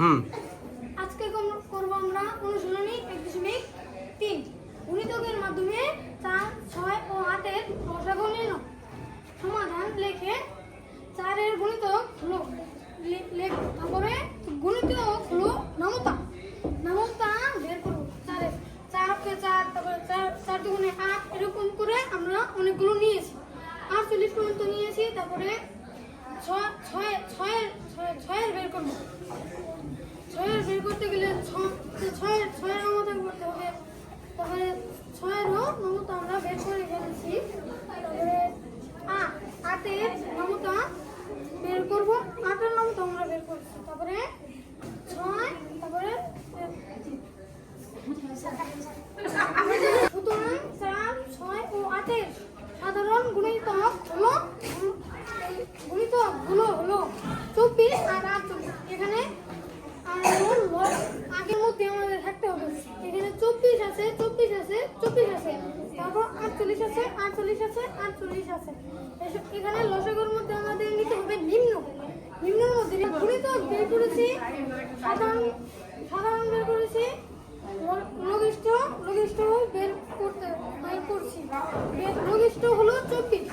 হুম। আজকে করব আমরা অনুশীলনী এক দশমিক তিন। গুণিতকের মাধ্যমে চার, ছয় ও আটের লসাগু নির্ণয় সমাধান লেখে চারের গুণিতক হলো তারপরে গুণিতক হলো নামতা। নামতা বের করব চারের চারকে চার, তারপরে চার চার দুগুণে আট, এরকম করে আমরা অনেকগুলো নিয়েছি। আটচল্লিশ পর্যন্ত নিয়েছি, তারপরে ছয় ছয়, ছয়ের ছয়, ছয়ের বের করব ছয়ের বের করতে গেলে ছ- ছয়ের ছয়ের মতো করতে হবে তারপরে ছয়েরও নমতা আমরা বের করে ফেলেছি তারপরে আট আটের নমতা বের করব। আটের নমতা আমরা বের করছি। তারপরে ছয়, তারপরে সুতরাং চার, ছয় ও আটের সাধারণ গুণিতক হলো গুণিতক হলো চব্বিশ আর আটচল্লিশ এখানে আগের মধ্যে আমাদের থাকতে হবে। এখানে চব্বিশ আছে চব্বিশ আছে চব্বিশ আছে। তারপর আটচল্লিশ আছে আটচল্লিশ আছে আটচল্লিশ আছে। এখানে লসাগর মধ্যে আমাদের নিতে হবে নিম্ন। নিম্নের মধ্যে তো বের করেছি। সাধারণ সাধারণ বের করেছি। লঘিষ্ঠ লঘিষ্ঠ বের করতে, বের করছি। লঘিষ্ঠ হলো চব্বিশ